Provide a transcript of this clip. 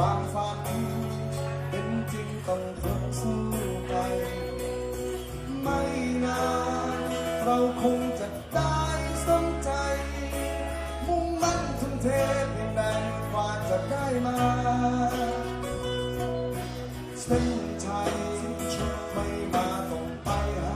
ความฝันเป็นจริงต้องทนสู้ไป ไม่นานเราคงจะได้สมใจ มุ่งมั่นทุ่มเทเพียงใดกว่าจะได้มาเส้นชัยไม่มาต้องไปหา